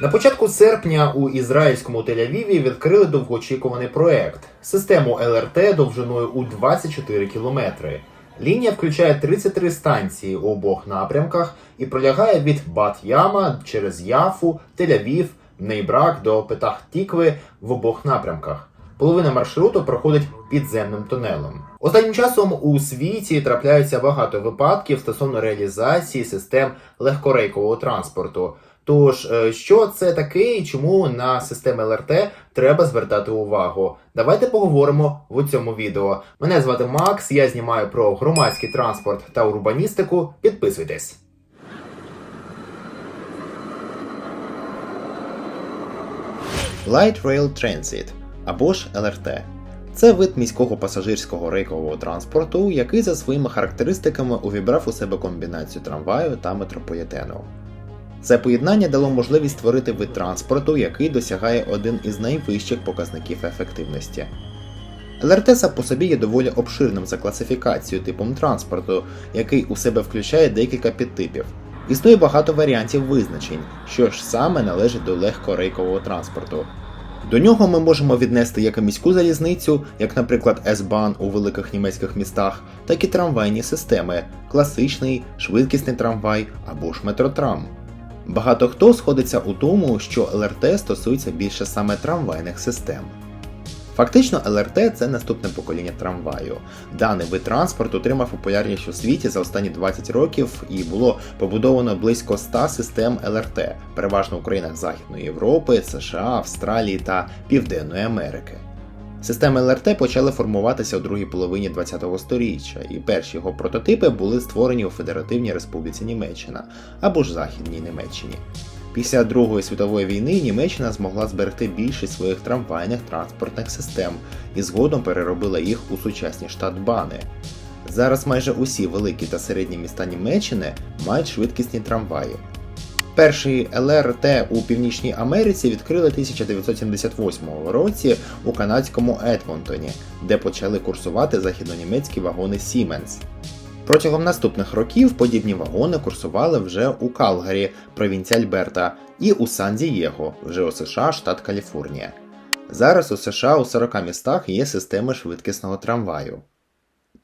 На початку серпня у ізраїльському Тель-Авіві відкрили довгоочікуваний проект систему ЛРТ довжиною у 24 кілометри. Лінія включає 33 станції у обох напрямках і пролягає від Бат-Яма через Яфу, Тель-Авів, Нейбрак до Петах-Тікви в обох напрямках. Половина маршруту проходить підземним тунелем. Останнім часом у світі трапляється багато випадків стосовно реалізації систем легкорейкового транспорту. Тож, е, що це таке і чому на системи ЛРТ треба звертати увагу? Давайте поговоримо в цьому відео. Мене звати Макс, я знімаю про громадський транспорт та урбаністику. Підписуйтесь. Light Rail Transit або ж ЛРТ. Це вид міського пасажирського рейкового транспорту, який за своїми характеристиками увібрав у себе комбінацію трамваю та метрополітену. Це поєднання дало можливість створити вид транспорту, який досягає один із найвищих показників ефективності. ЛРТ сам по собі є доволі обширним за класифікацією типом транспорту, який у себе включає декілька підтипів. Існує багато варіантів визначень, що ж саме належить до легкорейкового транспорту. До нього ми можемо віднести як міську залізницю, як, наприклад, S-Bahn у великих німецьких містах, так і трамвайні системи, класичний, швидкісний трамвай або ж метротрам. Багато хто сходиться у тому, що ЛРТ стосується більше саме трамвайних систем. Фактично, ЛРТ це наступне покоління трамваю. Даний вид транспорту отримав популярність у світі за останні 20 років і було побудовано близько 100 систем ЛРТ, переважно у країнах Західної Європи, США, Австралії та Південної Америки. Системи ЛРТ почали формуватися у другій половині ХХ століття, і перші його прототипи були створені у Федеративній Республіці Німеччина або ж Західній Німеччині. Після Другої світової війни Німеччина змогла зберегти більшість своїх трамвайних транспортних систем і згодом переробила їх у сучасні штатбани. Зараз майже усі великі та середні міста Німеччини мають швидкісні трамваї. Перший ЛРТ у Північній Америці відкрили 1978 році у канадському Едмонтоні, де почали курсувати західнонімецькі вагони Siemens. Протягом наступних років подібні вагони курсували вже у Калгарі, провінція Альберта, і у Сан-Дієго, вже у США, штат Каліфорнія. Зараз у США у 40 містах є системи швидкісного трамваю.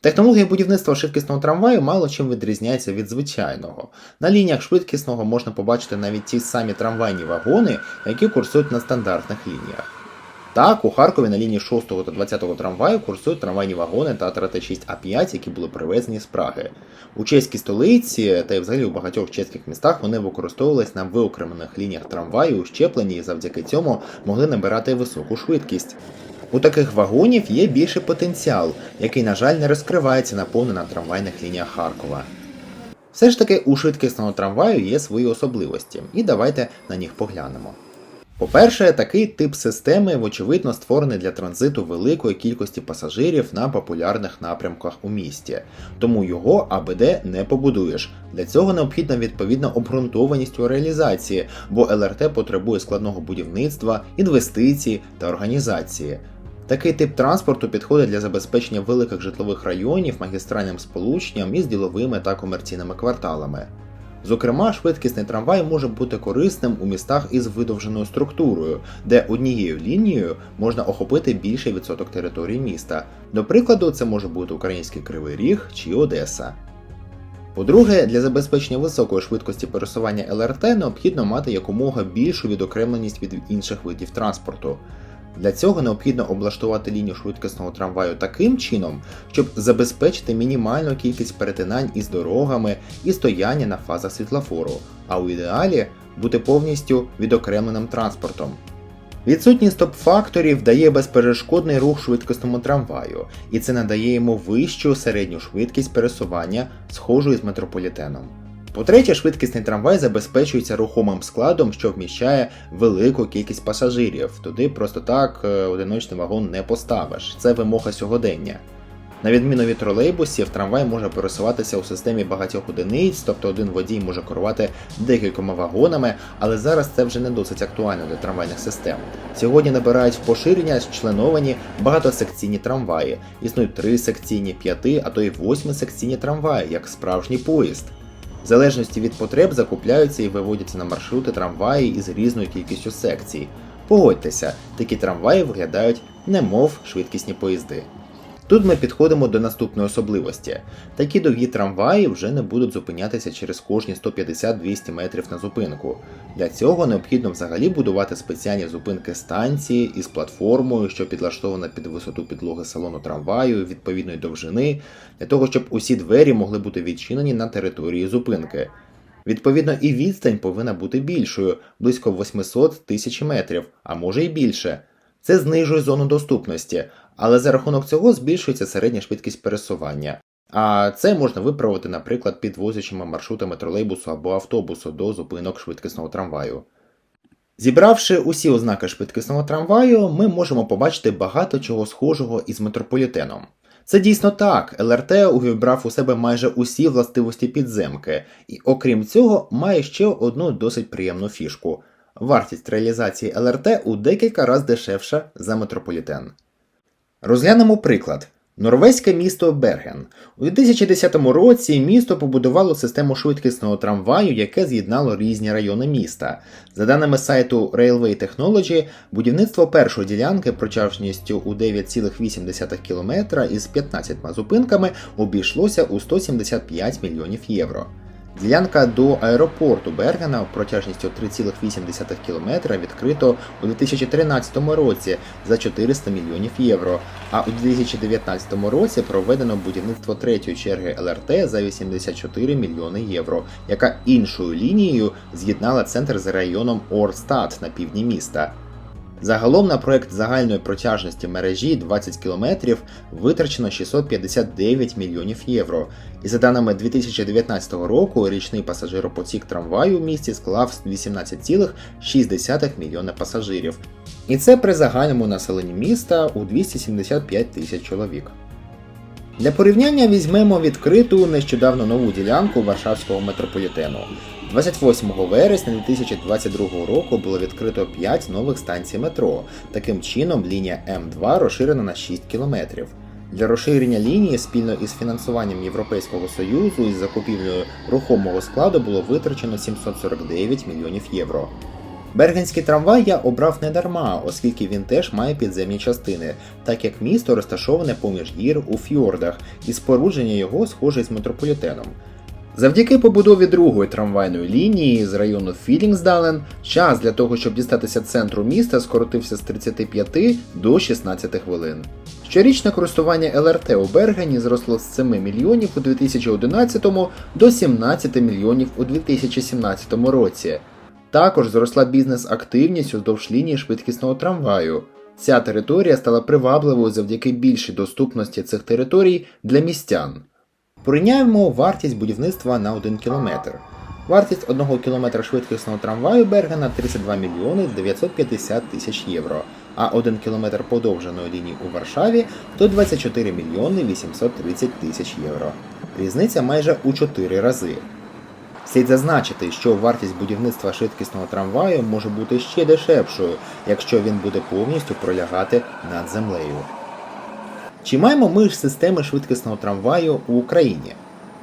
Технологія будівництва швидкісного трамваю мало чим відрізняється від звичайного. На лініях швидкісного можна побачити навіть ті самі трамвайні вагони, які курсують на стандартних лініях. Так, у Харкові на лінії 6 та 20 трамваю курсують трамвайні вагони Татра Т6А5, які були привезені з Праги. У чеській столиці та й взагалі у багатьох чеських містах вони використовувались на виокремлених лініях трамваю, щеплені і завдяки цьому могли набирати високу швидкість. У таких вагонів є більший потенціал, який, на жаль, не розкривається наповну на трамвайних лініях Харкова. Все ж таки у швидкісного трамваю є свої особливості, і давайте на них поглянемо. По-перше, такий тип системи, вочевидно, створений для транзиту великої кількості пасажирів на популярних напрямках у місті, тому його АБД не побудуєш. Для цього необхідна відповідна обґрунтованість у реалізації, бо ЛРТ потребує складного будівництва, інвестицій та організації. Такий тип транспорту підходить для забезпечення великих житлових районів магістральним сполученням із діловими та комерційними кварталами. Зокрема, швидкісний трамвай може бути корисним у містах із видовженою структурою, де однією лінією можна охопити більший відсоток території міста. До прикладу, це може бути український Кривий Ріг чи Одеса. По-друге, для забезпечення високої швидкості пересування ЛРТ необхідно мати якомога більшу відокремленість від інших видів транспорту. Для цього необхідно облаштувати лінію швидкісного трамваю таким чином, щоб забезпечити мінімальну кількість перетинань із дорогами і стояння на фазах світлофору, а у ідеалі бути повністю відокремленим транспортом. Відсутність стоп-факторів дає безперешкодний рух швидкісному трамваю, і це надає йому вищу середню швидкість пересування, схожу із метрополітеном. По-третє, швидкісний трамвай забезпечується рухомим складом, що вміщає велику кількість пасажирів. Туди просто так е, одиночний вагон не поставиш. Це вимога сьогодення. На відміну від тролейбусів, трамвай може пересуватися у системі багатьох одиниць, тобто один водій може керувати декількома вагонами, але зараз це вже не досить актуально для трамвайних систем. Сьогодні набирають в поширення членовані багатосекційні трамваї. Існують три секційні, п'яти, а то й восьми секційні трамваї, як справжній поїзд. В залежності від потреб закупляються і виводяться на маршрути трамваї із різною кількістю секцій. Погодьтеся, такі трамваї виглядають немов швидкісні поїзди. Тут ми підходимо до наступної особливості. Такі довгі трамваї вже не будуть зупинятися через кожні 150-200 метрів на зупинку. Для цього необхідно взагалі будувати спеціальні зупинки станції із платформою, що підлаштована під висоту підлоги салону трамваю відповідної довжини, для того, щоб усі двері могли бути відчинені на території зупинки. Відповідно, і відстань повинна бути більшою близько 800 тисяч метрів, а може й більше. Це знижує зону доступності, але за рахунок цього збільшується середня швидкість пересування. А це можна виправити, наприклад, підвозячими маршрутами тролейбусу або автобусу до зупинок швидкісного трамваю. Зібравши усі ознаки швидкісного трамваю, ми можемо побачити багато чого схожого із метрополітеном. Це дійсно так, ЛРТ увібрав у себе майже усі властивості підземки, і окрім цього, має ще одну досить приємну фішку. Вартість реалізації ЛРТ у декілька разів дешевша за метрополітен. Розглянемо приклад. Норвезьке місто Берген. У 2010 році місто побудувало систему швидкісного трамваю, яке з'єднало різні райони міста. За даними сайту Railway Technology, будівництво першої ділянки протяжністю у 9,8 км із 15 зупинками обійшлося у 175 мільйонів євро. Ділянка до аеропорту Бергена протяжністю 3,8 км відкрито у 2013 році за 400 мільйонів євро, а у 2019 році проведено будівництво третьої черги ЛРТ за 84 мільйони євро, яка іншою лінією з'єднала центр з районом Орстад на півдні міста. Загалом на проект загальної протяжності мережі 20 км витрачено 659 мільйонів євро. І за даними 2019 року, річний пасажиропотік трамваю в місті склав 18,6 мільйона пасажирів. І це при загальному населенні міста у 275 тисяч чоловік. Для порівняння візьмемо відкриту нещодавно нову ділянку Варшавського метрополітену. 28 вересня 2022 року було відкрито 5 нових станцій метро. Таким чином, лінія М2 розширена на 6 кілометрів. Для розширення лінії спільно із фінансуванням Європейського Союзу із закупівлею рухомого складу було витрачено 749 мільйонів євро. Бергенський трамвай я обрав не дарма, оскільки він теж має підземні частини, так як місто розташоване поміж гір у фьордах, і спорудження його схоже з метрополітеном. Завдяки побудові другої трамвайної лінії з району Філінгсдален час для того, щоб дістатися центру міста, скоротився з 35 до 16 хвилин. Щорічне користування ЛРТ у Бергені зросло з 7 мільйонів у 2011 до 17 мільйонів у 2017 році. Також зросла бізнес-активність уздовж лінії швидкісного трамваю. Ця територія стала привабливою завдяки більшій доступності цих територій для містян. Порівняємо вартість будівництва на 1 кілометр. Вартість 1 км швидкісного трамваю Бергена 32 мільйони 950 тисяч євро, а 1 км подовженої лінії у Варшаві то 24 мільйони 830 тисяч євро. Різниця майже у 4 рази. Слід зазначити, що вартість будівництва швидкісного трамваю може бути ще дешевшою, якщо він буде повністю пролягати над землею. Чи маємо ми ж системи швидкісного трамваю у Україні?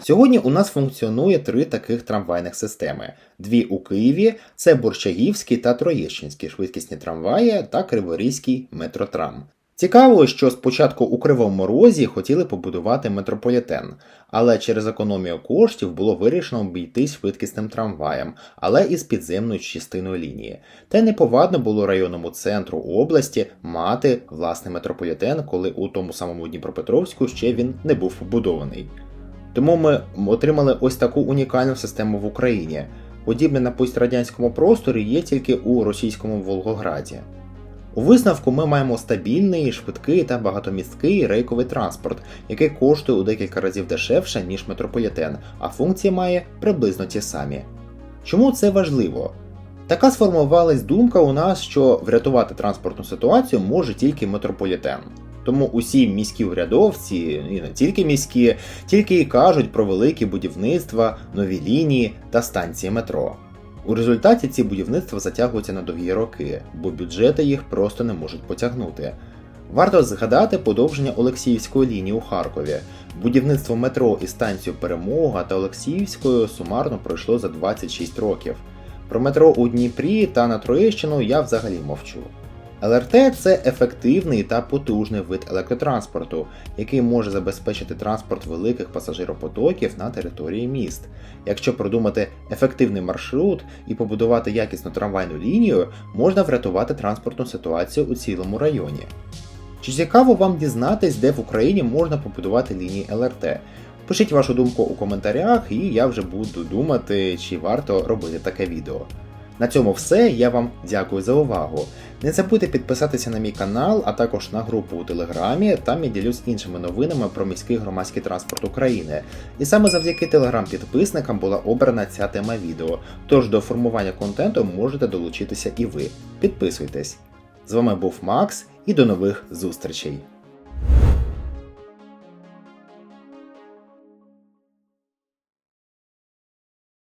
Сьогодні у нас функціонує три таких трамвайних системи: дві у Києві це Борщагівський та Троєщинський швидкісні трамваї та Криворізький метротрам. Цікаво, що спочатку у Кривому Розі хотіли побудувати метрополітен, але через економію коштів було вирішено обійтись швидкісним трамваєм, але із підземною частиною лінії. Та неповадно було районному центру області мати власний метрополітен, коли у тому самому Дніпропетровську ще він не був побудований. Тому ми отримали ось таку унікальну систему в Україні. Подібне на пострадянському просторі є тільки у російському Волгограді. У висновку ми маємо стабільний, швидкий та багатомісткий рейковий транспорт, який коштує у декілька разів дешевше, ніж метрополітен, а функції має приблизно ті самі. Чому це важливо? Така сформувалась думка у нас, що врятувати транспортну ситуацію може тільки метрополітен. Тому усі міські урядовці, і не тільки міські, тільки і кажуть про великі будівництва, нові лінії та станції метро. У результаті ці будівництва затягуються на довгі роки, бо бюджети їх просто не можуть потягнути. Варто згадати подовження Олексіївської лінії у Харкові. Будівництво метро і станцію Перемога та Олексіївською сумарно пройшло за 26 років. Про метро у Дніпрі та на Троєщину я взагалі мовчу. ЛРТ це ефективний та потужний вид електротранспорту, який може забезпечити транспорт великих пасажиропотоків на території міст. Якщо продумати ефективний маршрут і побудувати якісну трамвайну лінію, можна врятувати транспортну ситуацію у цілому районі. Чи цікаво вам дізнатись, де в Україні можна побудувати лінії ЛРТ? Пишіть вашу думку у коментарях, і я вже буду думати, чи варто робити таке відео. На цьому все. Я вам дякую за увагу. Не забудьте підписатися на мій канал, а також на групу у Телеграмі. Там я ділюсь іншими новинами про міський громадський транспорт України. І саме завдяки телеграм-підписникам була обрана ця тема відео. Тож до формування контенту можете долучитися і ви. Підписуйтесь. З вами був Макс і до нових зустрічей!